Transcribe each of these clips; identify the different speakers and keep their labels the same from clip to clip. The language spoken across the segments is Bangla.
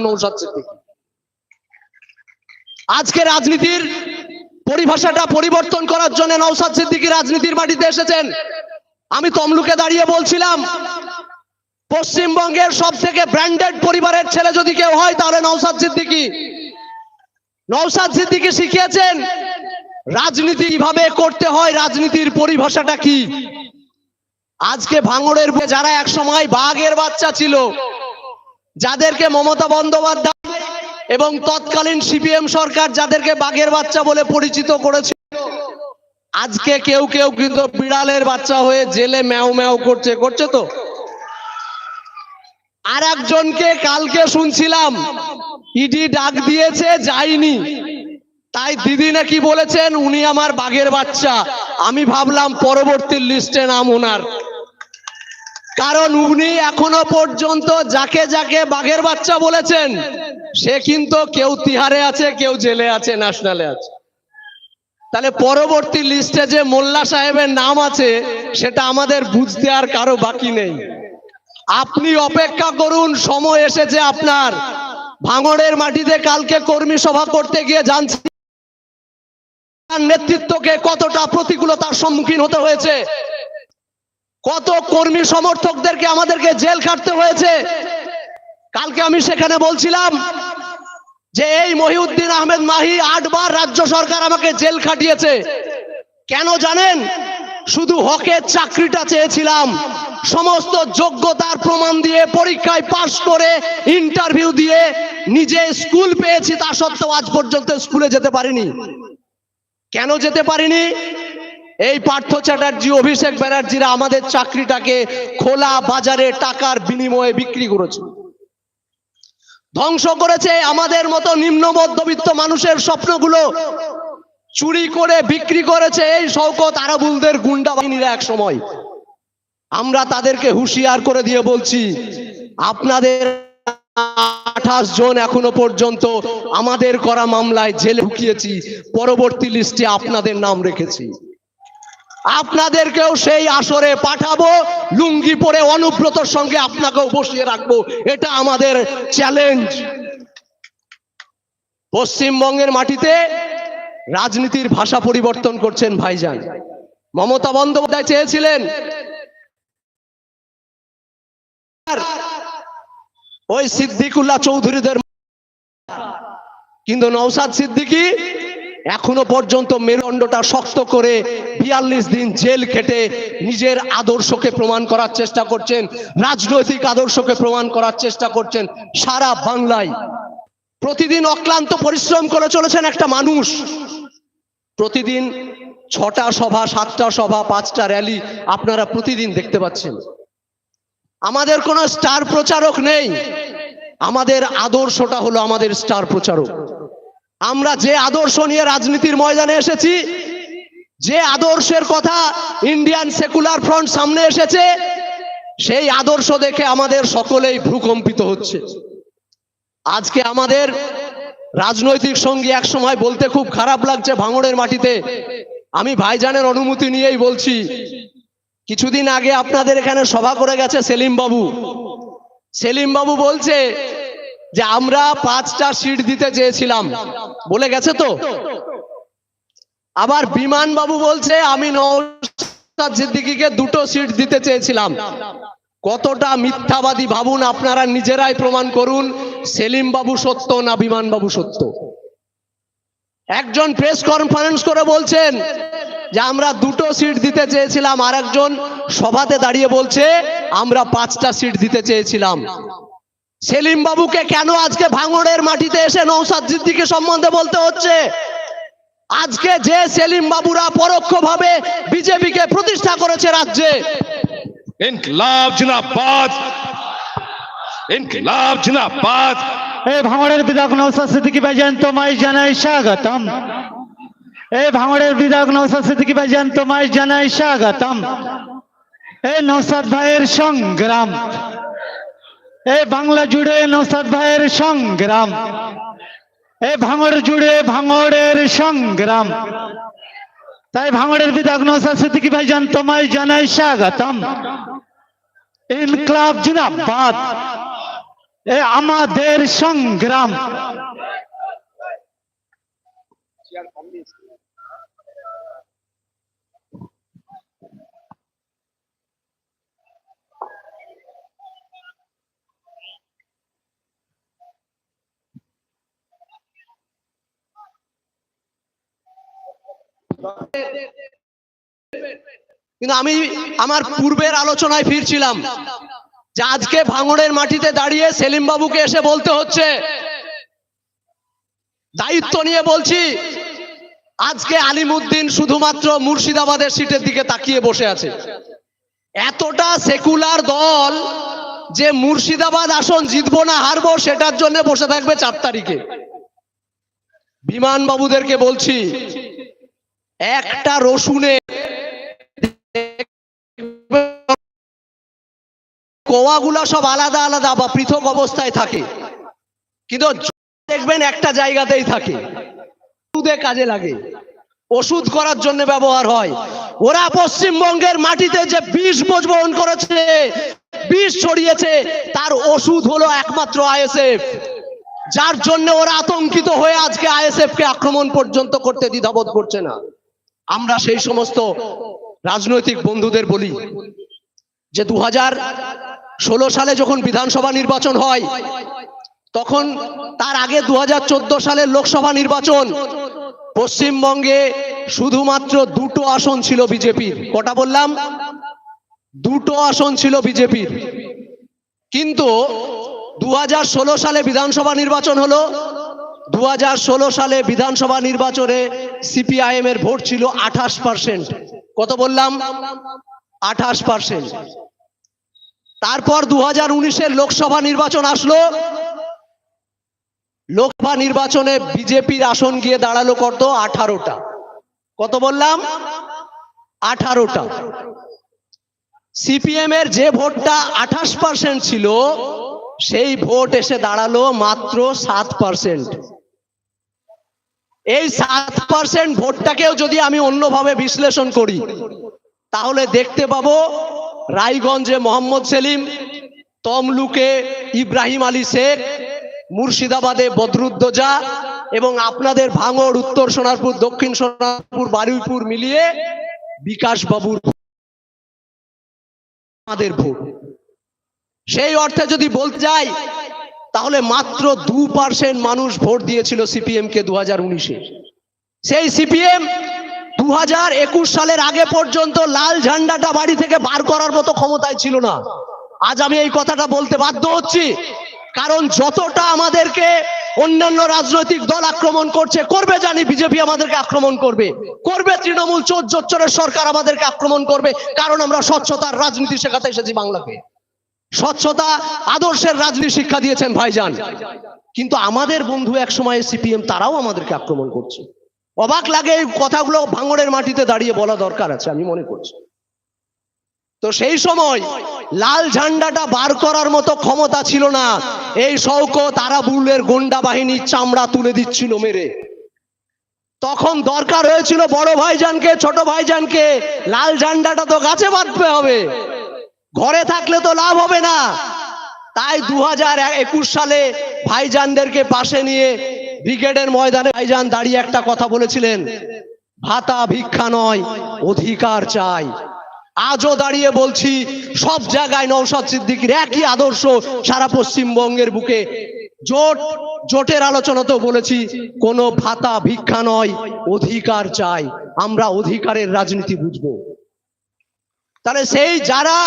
Speaker 1: নৌসাদ আজকে রাজনীতির পরিভাষাটা পরিবর্তন করার জন্য নৌসাদ সিদ্দিকী রাজনীতির মাটিতে এসেছেন। আমি তমলুকে দাঁড়িয়ে বলছিলাম, পশ্চিমবঙ্গের সব থেকে ব্র্যান্ডেড পরিবারের ছেলে যদি কেউ হয়, তাহলে নৌসাদ সিদ্দিকী। নৌসাদ সিদ্দিকী শিখিয়েছেন, রাজনীতি কীভাবে করতে হয়, রাজনীতির পরিভাষাটা কি? আজকে ভাঙড়ের যারা এক সময় বাঘের বাচ্চা ছিল যাদেরকে মমতা বন্দ্যোপাধ্যায় এবং তৎকালীন সিপিএম সরকার যাদেরকে বাঘের বাচ্চা বলে পরিচিত করেছিল, আজকে কেউ কেউ কিন্তু বিড়ালের বাচ্চা হয়ে জেলে ম্যাও ম্যাও করছে করছে তো? আর একজনকে কালকে শুনছিলাম, ইডি ডাক দিয়েছে যায়নি তাই দিদি নাকি বলেছেন উনি আমার বাঘের বাচ্চা। আমি ভাবলাম পরবর্তী লিস্টে নাম ওনার। কারণ উনি এখনও পর্যন্ত যাকে যাকে বাঘের বাচ্চা বলেছেন, সে কিন্তু কেউ তিহারে আছে, কেউ জেলে আছে ন্যাশনালে আছে। তাহলে পরবর্তী লিস্টে যে মোল্লা সাহেবের নাম আছে, সেটা আমাদের বুঝতে আর কারও বাকি নেই। আপনি অপেক্ষা করুন, সময় এসেছে আপনার। ভাঙড়ের মাটিতে কালকে কর্মী সভা করতে গিয়ে জানছি নেতৃত্বকে কতটা প্রতিকূলতার সম্মুখীন হতে হয়েছে। কত কর্মী সমর্থকদেরকে আমাদেরকে জেল খাটতে হয়েছে? কালকে আমি সেখানে বলছিলাম যে এই মহিউদ্দিন আহমেদ মাহি আটবার রাজ্য সরকার আমাকে জেল খাটিয়েছে। কেন জানেন? শুধু হকের চাকরিটা চেয়েছিলাম। সমস্ত যোগ্যতার প্রমাণ দিয়ে, পরীক্ষায় পাশ করে, ইন্টারভিউ দিয়ে নিজে স্কুল পেয়েছি, তা সত্ত্বেও আজ পর্যন্ত স্কুলে যেতে পারিনি। কেন যেতে পারিনি? এই পার্থ চ্যাটার্জি, অভিষেক ব্যানার্জিরা আমাদের চাকরিটাকে খোলা বাজারে টাকার বিনিময়ে বিক্রি করেছে। ধ্বংস করেছে আমাদের মতো নিম্ন মধ্যবিত্ত মানুষের স্বপ্নগুলো। চুরি করে বিক্রি করেছে এই শওকত আরাবুলদের গুন্ডা বাহিনীরা এক সময়। আমরা তাদেরকে হুঁশিয়ার করে দিয়ে বলছি, আপনাদের আঠাশ জন এখনও পর্যন্ত আমাদের করা মামলায় জেলে ঢুকিয়েছি, পরবর্তী লিস্টে আপনাদের নাম রেখেছি। আপনাদেরকেও সেই আসরে পাঠাবো। লুঙ্গি পরে অনুব্রতর সঙ্গে আপনাকেও বসিয়ে রাখব। এটা আমাদের চ্যালেঞ্জ পশ্চিমবঙ্গের মাটিতে রাজনীতির ভাষা পরিবর্তন করছেন ভাইজান। মমতা বন্দ্যোপাধ্যায় চেয়েছিলেন, ওই সিদ্দিকুল্লাহ চৌধুরীদের, কিন্তু নৌসাদ সিদ্দিকী এখনও পর্যন্ত মেরুদণ্ডটা শক্ত করে বিয়াল্লিশ দিন জেল খেটে নিজের আদর্শকে প্রমাণ করার চেষ্টা করছেন, রাজনৈতিক আদর্শকে প্রমাণ করার চেষ্টা করছেন সারা বাংলায়। প্রতিদিন অক্লান্ত পরিশ্রম করে চলেছেন একটা মানুষ। প্রতিদিন ছটা সভা, সাতটা সভা, পাঁচটা র্যালি আপনারা প্রতিদিন দেখতে পাচ্ছেন। আমাদের কোনো স্টার প্রচারক নেই। আমাদের আদর্শটা হলো আমাদের স্টার প্রচারক। আমরা যে আদর্শ নিয়ে রাজনীতির ময়দানে এসেছি, যে আদর্শের কথা ইন্ডিয়ান সেকুলার ফ্রন্ট সামনে এসেছে, সেই আদর্শ দেখে আমাদের সকলেই ভূকম্পিত হচ্ছে। আজকে আমাদের রাজনৈতিক সঙ্গী এক সময় বলতে খুব খারাপ লাগছে ভাঙড়ের মাটিতে। আমি ভাইজানের অনুমতি নিয়েই বলছি, কিছুদিন আগে আপনাদের এখানে সভা করে গেছে সেলিম বাবু সেলিম বাবু বলছে যে আমরা পাঁচটা সিট দিতে চেয়েছিলাম। বলে গেছে তো? আবার বিমান বাবু বলছে, আমি সিদ্দিকীকে দুটো সিট দিতে চেয়েছিলাম। কতটা মিথ্যাবাদী ভাবুন আপনারা নিজেরাই প্রমাণ করুন সেলিম বাবু সত্য না বিমান বাবু সত্য? একজন প্রেস কনফারেন্স করে বলছেন যে আমরা দুটো সিট দিতে চেয়েছিলাম আর একজন সভাতে দাঁড়িয়ে বলছে, আমরা পাঁচটা সিট দিতে চেয়েছিলাম। সেলিম বাবুকে কেন আজকে ভাঙড়ের মাটিতে এসে নৌসাদ সিদ্দিকে সম্বন্ধে বলতে হচ্ছে? আজকে যে সেলিম বাবুরা পরোক্ষভাবে বিজেপিকে প্রতিষ্ঠা করেছে রাজ্যে।
Speaker 2: ইনকলাব জিন্দাবাদ। ইনকলাব জিন্দাবাদ।
Speaker 3: এই ভাঙড়ের বিধায়ক নৌসাদ সিদ্দিকী ভাইজান তোমায় জানাই স্বাগতম। এই ভাঙড়ের বিধায়ক নৌসাদ সিদ্দিকী ভাইজান তোমায় জানাই স্বাগতম। এই নৌসাদ ভাইয়ের সংগ্রাম। এই বাংলা জুড়ে নসাদ ভাইয়ের সংগ্রাম। এ ভাঙড় জুড়ে ভাঙড়ের সংগ্রাম। তাই ভাঙড়ের বিধায়ক নসাদ সিদ্দিকি ভাই জান, তোমায় জানাই স্বাগতম। ইনকলাব জিনাবাদ এ আমাদের সংগ্রাম।
Speaker 1: কিন্তু আমি আমার পূর্বের আলোচনায় ফিরছিলাম যে আজকে ভাঙড়ের মাটিতে দাঁড়িয়ে সেলিম বাবুকে এসে বলতে হচ্ছে। দায়িত্ব নিয়ে বলছি, আজকে আলিমুদ্দিন শুধুমাত্র মুর্শিদাবাদের সিটের দিকে তাকিয়ে বসে আছে। এতটা সেকুলার দল যে মুর্শিদাবাদ আসন জিতবো না হারবো সেটার জন্য বসে থাকবে চার তারিখে। বিমান বাবুদেরকে বলছি একটা রসুনে কোয়াগুলা সব আলাদা আলাদা বা পৃথক অবস্থায় থাকে। কিন্তু দেখবেন একটা জায়গাতেই থাকে। ওষুধে কাজে লাগে। ওষুধ করার জন্য ব্যবহার হয়। ওরা পশ্চিমবঙ্গের মাটিতে যে বিষ বোঝ বহন করেছে, বিষ ছড়িয়েছে, তার ওষুধ হলো একমাত্র আইএসএফ। যার জন্য ওরা আতঙ্কিত হয়ে আজকে আইএসএফ কে আক্রমণ পর্যন্ত করতে দ্বিধাবোধ করছে না। আমরা সেই সমস্ত রাজনৈতিক বন্ধুদের বলি যে দু ষোলো সালে যখন বিধানসভা নির্বাচন হয়, তখন তার আগে দু সালের লোকসভা নির্বাচন। পশ্চিমবঙ্গে শুধুমাত্র দুটো আসন ছিল বিজেপির। কটা বললাম? দুটো আসন ছিল বিজেপির। কিন্তু দু হাজার ষোলো সালে বিধানসভা নির্বাচন হলো দু হাজার ষোলো সালে বিধানসভা নির্বাচনে সিপিআইএম এর ভোট ছিল আঠাশ পার্সেন্ট। কত বললাম? আঠাশ পার্সেন্ট। তারপর দু হাজার লোকসভা নির্বাচন আসলো। লোকসভা নির্বাচনে বিজেপির আসন গিয়ে দাঁড়াল কত? আঠারোটা। কত বললাম? আঠারোটা। সিপিএম এর যে ভোটটা আঠাশ পার্সেন্ট ছিল, সেই ভোট এসে দাঁড়াল মাত্র সাত পার্সেন্ট। এই সাত পার্সেন্ট ভোটটাকেও যদি আমি অন্যভাবে বিশ্লেষণ করি, তাহলে দেখতে পাবো রায়গঞ্জে মোহাম্মদ সেলিম, তমলুকে ইব্রাহিম আলী শেখ, মুর্শিদাবাদে বদরুদ্দোজা এবং আপনাদের ভাঙড়, উত্তর সোনারপুর, দক্ষিণ সোনারপুর, বারুইপুর মিলিয়ে বিকাশ বাবুর আমাদের ভোট। সেই অর্থে যদি বলতে যাই তাহলে মাত্র দু পার্সেন্ট মানুষ ভোট দিয়েছিল সিপিএম কে দু হাজার উনিশে। সেই সিপিএম দু হাজার একুশ সালের আগে পর্যন্ত লাল ঝান্ডাটা বাড়ি থেকে বার করার মতো ক্ষমতায় ছিল না। আজ আমি এই কথাটা বলতে বাধ্য হচ্ছি। কারণ যতটা আমাদেরকে অন্যান্য রাজনৈতিক দল আক্রমণ করছে, করবে জানি বিজেপি আমাদেরকে আক্রমণ করবে। করবে তৃণমূল চোর জোচ্চরের সরকার আমাদেরকে আক্রমণ করবে, কারণ আমরা স্বচ্ছতার রাজনীতি শেখাতে এসেছি বাংলাকে। স্বচ্ছতা আদর্শের রাজনীতি শিক্ষা দিয়েছেন ভাইজান। কিন্তু আমাদের বন্ধু এক সময় সিপিএম, তারাও আমাদেরকে আক্রমণ করছে। অবাক লাগে এই কথাগুলো ভাঙড়ের মাটিতে দাঁড়িয়ে বলা দরকার আছে, আমি মনে করছি। তো সেই সময় লাল ঝান্ডাটা বার করার মতো ক্ষমতা ছিল না। এই শৌকত আরাবুলের গোন্ডা বাহিনী চামড়া তুলে দিচ্ছিল মেরে। তখন দরকার হয়েছিল বড় ভাইজানকে, ছোট ভাইজানকে। লাল ঝান্ডাটা তো গাছে বাঁধতে হবে। ঘরে থাকলে তো লাভ হবে না। তাই দু হাজার একুশ সালে ভাইজানদেরকে পাশে নিয়ে ব্রিগেডের ময়দানে ভাইজান দাঁড়িয়ে একটা কথা বলেছিলেন, ভাতা ভিক্ষা নয়, অধিকার চাই। আজও দাঁড়িয়ে বলছি, সব জায়গায় নৌসাদ সিদ্দিকির একই আদর্শ সারা পশ্চিমবঙ্গের বুকে। জোট, জোটের আলোচনাতেও বলেছি, কোনো ভাতা ভিক্ষা নয়, অধিকার চাই। আমরা অধিকারের রাজনীতি বুঝব। তাহলে সেই যারা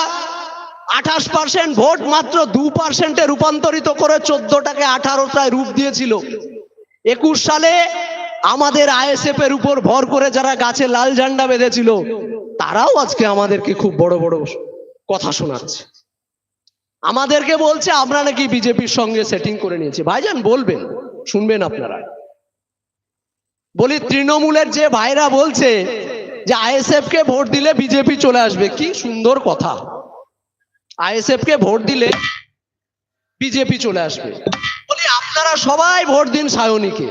Speaker 1: আঠাশ পার্সেন্ট ভোট মাত্র দু পার্সেন্টে রূপান্তরিত করে চোদ্দটাকে আঠারোটায় রূপ দিয়েছিল। একুশ সালে আমাদের আইএসএফ এর উপর ভর করে যারা গাছে লাল ঝান্ডা বেঁধেছিল, তারাও আজকে আমাদেরকে খুব বড় বড় কথা শোনাচ্ছে। আমাদেরকে বলছে, আমরা নাকি বিজেপির সঙ্গে সেটিং করে নিয়েছি। ভাইজান, বলবেন, শুনবেন আপনারা। বলি, তৃণমূলের যে ভাইরা বলছে যে, আইএসএফ কে ভোট দিলে বিজেপি চলে আসবে। কি সুন্দর কথা। আইএসএফ কে ভোট দিলে বিজেপি চলে আসবে। বলি, আপনারা সবাই ভোট দিন সায়নীকে।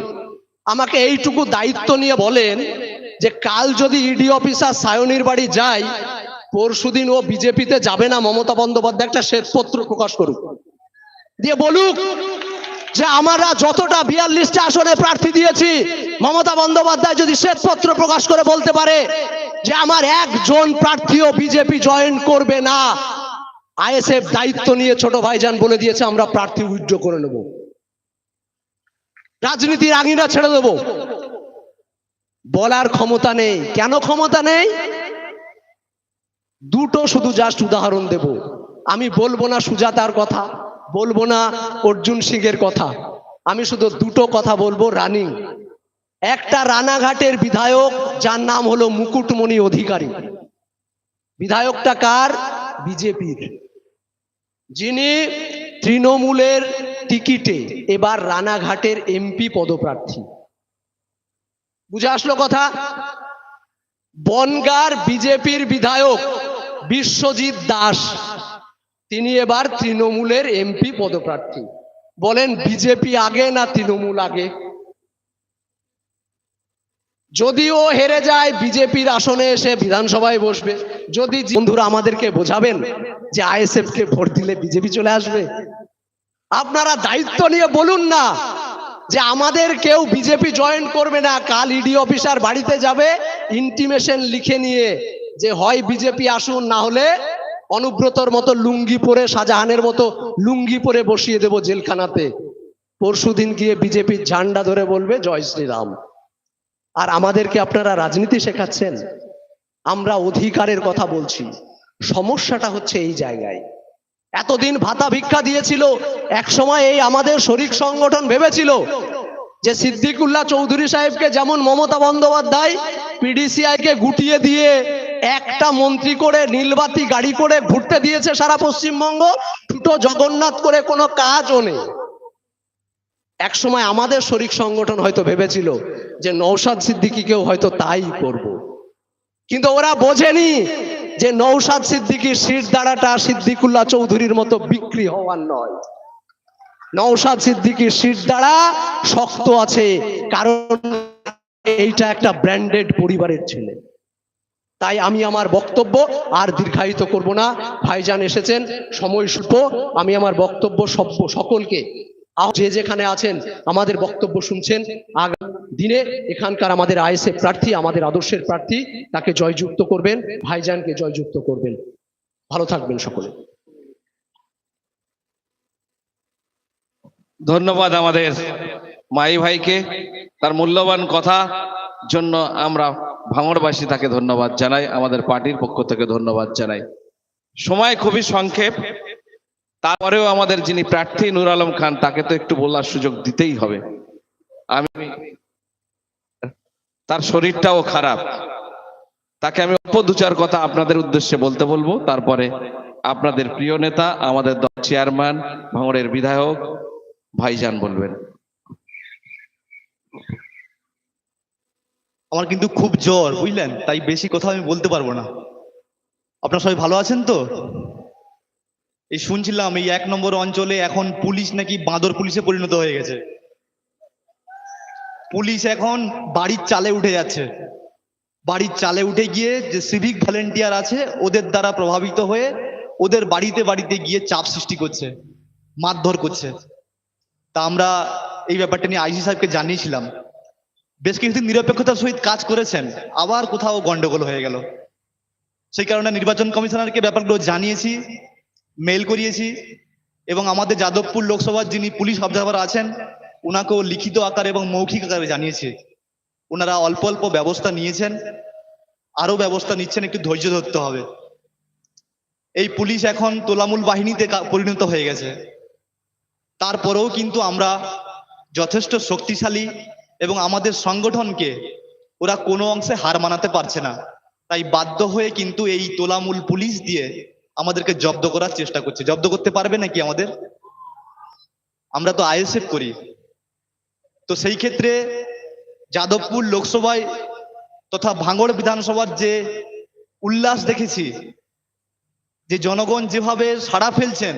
Speaker 1: আমাকে এইটুকু দায়িত্ব নিয়ে বলেন যে, কাল যদি ইডি অফিসার সায়নীর বাড়ি যায় পরশুদিন ও বিজেপিতে যাবে না মমতা বন্দ্যোপাধ্যায়, একটা শ্বেতপত্র প্রকাশ করুক। দিয়ে বলুক যে, আমরা যতটা বিয়াল্লিশটা আসনে প্রার্থী দিয়েছি, মমতা বন্দ্যোপাধ্যায় যদি শ্বেতপত্র প্রকাশ করে বলতে পারে যে, আমার একজন প্রার্থীও বিজেপি জয়েন করবে না আইএসএফ দায়িত্ব নিয়ে ছোট ভাইজান বলে দিয়েছে, আমরা প্রার্থী উইথড্র করে নেব। রাজনীতির আঙিনা ছেড়ে দেব। বলার ক্ষমতা নেই। কেন ক্ষমতা নেই? দুটো শুধু জাস্ট উদাহরণ দেব। আমি বলব না সুজাতার কথা, বলব না অর্জুন সিং এর কথা। আমি শুধু দুটো কথা বলব, রানিং। একটা রানাঘাটের বিধায়ক, যার নাম হলো মুকুটমণি অধিকারী। বিধায়কটা কার? বিজেপির। যিনি তৃণমূলের টিকিটে এবার রানাঘাটের এমপি পদপ্রার্থী। বুঝে আসলো কথা? বনগার বিজেপির বিধায়ক বিশ্বজিৎ দাস, তিনি এবার তৃণমূলের এমপি পদপ্রার্থী। বলেন, বিজেপি আগে না তৃণমূল আগে? যদিও হেরে যায় বিজেপির আসনে এসে বিধানসভায় বসবে, যদি বন্ধুরা আমাদেরকে বোঝাবেন যে আইএসএফ কে ভোট দিলে বিজেপি চলে আসবে? আপনারা দায়িত্ব নিয়ে বলুন না যে আমাদের কেউ বিজেপি জয়েন করবে না, কাল ইডি অফিসার বাড়িতে যাবে ইন্টিমেশন লিখে নিয়ে যে হয় বিজেপি আসুন, না হলে অনুব্রতর মতো লুঙ্গি পরে, শাহজাহানের মতো লুঙ্গি পরে বসিয়ে দেব জেলখানাতে। পরশুদিন গিয়ে বিজেপির ঝান্ডা ধরে বলবে, জয় শ্রীরাম। আর আমাদেরকে আপনারা রাজনীতি শেখাচ্ছেন। আমরা অধিকারের কথা বলছি। সমস্যাটা হচ্ছে এই জায়গায়। এতদিন ভাতা ভিক্ষা দিয়েছিল এক সময় এই আমাদের শরিক সংগঠন ভেবেছিল যে সিদ্দিকুল্লাহ চৌধুরী সাহেবকে যেমন মমতা বন্দ্যোপাধ্যায় পিডিসিআই কে গুটিয়ে দিয়ে একটা মন্ত্রী করে নীলবাতি গাড়ি করে ঘুরতে দিয়েছে সারা পশ্চিমবঙ্গ দুটো জগন্নাথ করে কোনো কাজও নেই। এক সময় আমাদের শরিক সংগঠন হয়তো ভেবেছিল যে নৌসাদ সিদ্দিকিকেও হয়তো তাই করব। কিন্তু ওরা বোঝেনি যে নৌসাদ সিদ্দিকির সিট দাঁড়াটা সিদ্দিকুল্লাহ চৌধুরীর মতো বিক্রি হওয়ার নয়। নৌসাদ সিদ্দিকির সিট দাঁড়া শক্ত আছে, কারণ এইটা একটা ব্র্যান্ডেড পরিবারের ছেলে। তাই আমি আমার বক্তব্য আর দীর্ঘায়িত করব না। ভাইজান এসেছেন, সময় স্বল্প আমি আমার বক্তব্য সকলকে যে যেখানে আছেন, আমাদের বক্তব্য শুনছেন। আগামী দিনে এখানকার আমাদের আইএসএফ প্রার্থী, আমাদের আদর্শের প্রার্থী, তাকে জয়যুক্ত করবেন, ভাইজানকে জয়যুক্ত করবেন। ভালো থাকবেন সকলে।
Speaker 2: ধন্যবাদ আমাদের মাই ভাইকে। তার মূল্যবান কথা জন্য আমরা ভাঙড়বাসী তাকে ধন্যবাদ জানাই, আমাদের পার্টির পক্ষ থেকে ধন্যবাদ জানাই। সময় খুবই সংক্ষেপ। তারপরেও আমাদের যিনি প্রার্থী নূর আলম খান, তাকে তো একটু বলার সুযোগ দিতেই হবে। আমি তার শরীরটাও খারাপ। তাকে আমি অল্প দু চার কথা আপনাদের উদ্দেশ্যে বলতে বলব। তারপরে আপনাদের প্রিয় নেতা, আমাদের দল চেয়ারম্যান, ভাঙড়ের বিধায়ক, ভাইজান বলবেন।
Speaker 4: আমার কিন্তু খুব জ্বর, বুঝলেন? তাই বেশি কথা আমি বলতে পারব না। আপনারা সবাই ভালো আছেন তো? এই শুনছিলাম এই এক নম্বর অঞ্চলে এখন পুলিশ নাকি বাঁদর পুলিশে পরিণত হয়ে গেছে। পুলিশ এখন বাড়ির চালে উঠে যাচ্ছে। বাড়ির চালে উঠে গিয়ে যে সিভিক ভলেন্টিয়ার আছে, ওদের দ্বারা প্রভাবিত হয়ে ওদের বাড়িতে বাড়িতে গিয়ে চাপ সৃষ্টি করছে, মারধর করছে। তা আমরা এই ব্যাপারটা নিয়ে আইসি সাহেবকে জানিয়েছিলাম। বেশ কিছুদিন নিরপেক্ষতার সহিত কাজ করেছেন, আবার কোথাও গন্ডগোল হয়ে গেল। সেই কারণে নির্বাচন কমিশনারকে ব্যাপারগুলো জানিয়েছি। মেল করিয়েছি এবং আমাদের যাদবপুর লোকসভার যিনি পুলিশ অবজারভার আছেন ওনাকেও লিখিত আকার এবং মৌখিক আকারে জানিয়েছি। ওনারা অল্প অল্প ব্যবস্থা নিয়েছেন আরও ব্যবস্থা নিচ্ছেন, একটু ধৈর্য ধরতে হবে। এই পুলিশ এখন তোলামূল বাহিনীতে পরিণত হয়ে গেছে। তারপরেও কিন্তু আমরা যথেষ্ট শক্তিশালী এবং আমাদের সংগঠনকে ওরা কোনো অংশে হার মানাতে পারছে না। তাই বাধ্য হয়ে কিন্তু এই তোলামূল পুলিশ দিয়ে আমাদেরকে জব্দ করার চেষ্টা করছে। জব্দ করতে পারবে নাকি আমাদের? আমরা তো আইএসএফ করি। তো সেই ক্ষেত্রে যাদবপুর লোকসভায় তথা ভাঙড় বিধানসভার যে উল্লাস দেখেছি, যে জনগণ যেভাবে সাড়া ফেলছেন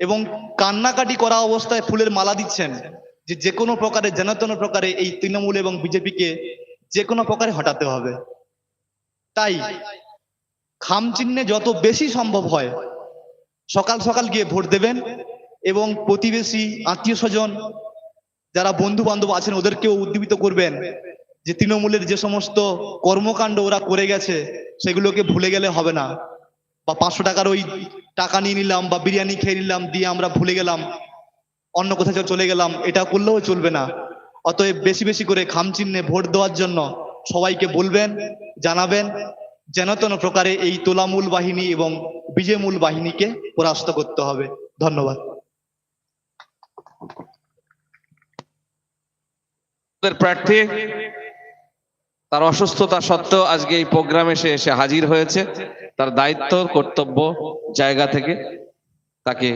Speaker 4: এবং কান্নাকাটি করা অবস্থায় ফুলের মালা দিচ্ছেন, যে যে কোনো প্রকারে, যেন প্রকারে এই তৃণমূল এবং বিজেপিকে যে কোনো প্রকারে হটাতে হবে। তাই খাম চিহ্নে যত বেশি সম্ভব হয়, সকাল সকাল গিয়ে ভোট দেবেন এবং প্রতিবেশী, আত্মীয় স্বজন, যারা বন্ধু বান্ধব আছেন, ওদেরকেও উদ্দীপিত করবেন যে তৃণমূলের যে সমস্ত কর্মকাণ্ড ওরা করে গেছে, সেগুলোকে ভুলে গেলে হবে না। বা পাঁচশো টাকার ওই টাকা নিয়ে নিলাম বা বিরিয়ানি খেয়ে নিলাম, দিয়ে আমরা ভুলে গেলাম, অন্য কোথাও চলে গেলাম, এটা করলেও চলবে না। অতএব বেশি বেশি করে খামচিহ্নে ভোট দেওয়ার জন্য সবাইকে বলবেন, জানাবেন যেন তেন প্রকারে এই তোলামূল বাহিনী এবং বিজয়মূল বাহিনীকে পরাস্ত করতে হবে। ধন্যবাদ।
Speaker 2: প্রার্থী, তার অসুস্থতা সত্ত্বেও আজকে এই প্রোগ্রামে সে এসে হাজির হয়েছে। তার দায়িত্ব, কর্তব্য জায়গা থেকে তাকে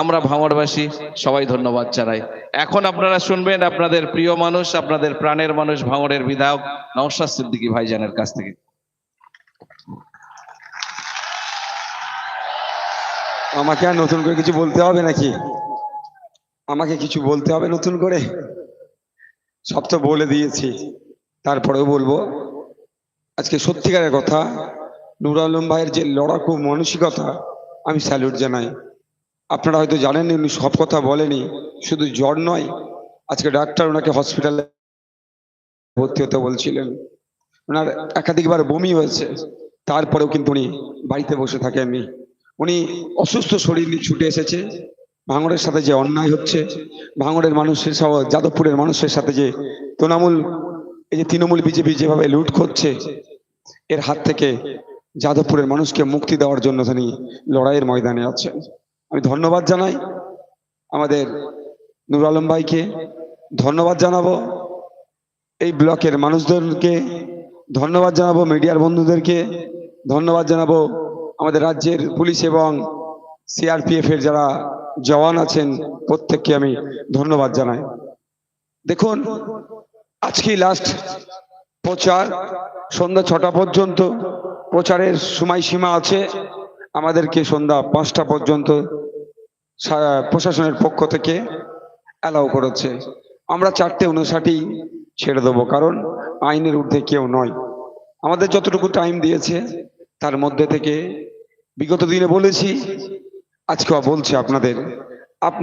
Speaker 2: আমরা ভাঙড়বাসী সবাই ধন্যবাদ জানাই। এখন আপনারা শুনবেন আপনাদের প্রিয় মানুষ, আপনাদের প্রাণের মানুষ, ভাঙড়ের বিধায়ক নওশাদ সিদ্দিকী ভাইজানের কাছ থেকে।
Speaker 5: আমাকে আর নতুন করে কিছু বলতে হবে নাকি? আমাকে কিছু বলতে হবে নতুন করে? সব তো বলে দিয়েছি, তারপরেও বলব। আজকে সত্যিকারের কথা নুর আলম ভাইয়ের যে লড়াকু মানসিকতা, আমি স্যালুট জানাই। আপনারা হয়তো জানেন উনি সব কথা বলেনি, শুধু জ্বর নয়, আজকে ডাক্তার ওনাকে হসপিটালে ভর্তি হতে বলছিলেন। ওনার একাধিকবার বমি হয়েছে, তারপরেও কিন্তু উনি বাড়িতে বসে থাকেননি। উনি অসুস্থ শরীর নিয়ে ছুটে এসেছে। ভাঙড়ের সাথে যে অন্যায় হচ্ছে, ভাঙড়ের মানুষের সহ যাদবপুরের মানুষের সাথে যে তৃণমূল, এই যে তৃণমূল বিজেপি যেভাবে লুট করছে, এর হাত থেকে যাদবপুরের মানুষকে মুক্তি দেওয়ার জন্য তিনি লড়াইয়ের ময়দানে আছেন। আমি ধন্যবাদ জানাই আমাদের নুর আলম ভাইকে। ধন্যবাদ জানাব এই ব্লকের মানুষদেরকে। ধন্যবাদ জানাব মিডিয়ার বন্ধুদেরকে। ধন্যবাদ জানাব আমাদের রাজ্যের পুলিশ এবং সিআরপিএফ এর যারা জওয়ান আছেন, প্রত্যেককে আমি ধন্যবাদ জানাই। দেখুন আজকে লাস্ট প্রচার। সন্ধ্যা ছটা পর্যন্ত প্রচারের সময়সীমা আছে। আমাদেরকে সন্ধ্যা পাঁচটা পর্যন্ত প্রশাসনের পক্ষ থেকে অ্যালাউ করেছে। আমরা চারটে উনষাটই ছেড়ে দেবো, কারণ আইনের ঊর্ধ্বে কেউ নয়। আমাদের যতটুকু টাইম দিয়েছে তার মধ্যে থেকে বিগত দিনে বলেছি আজকে বলছি আপনাদের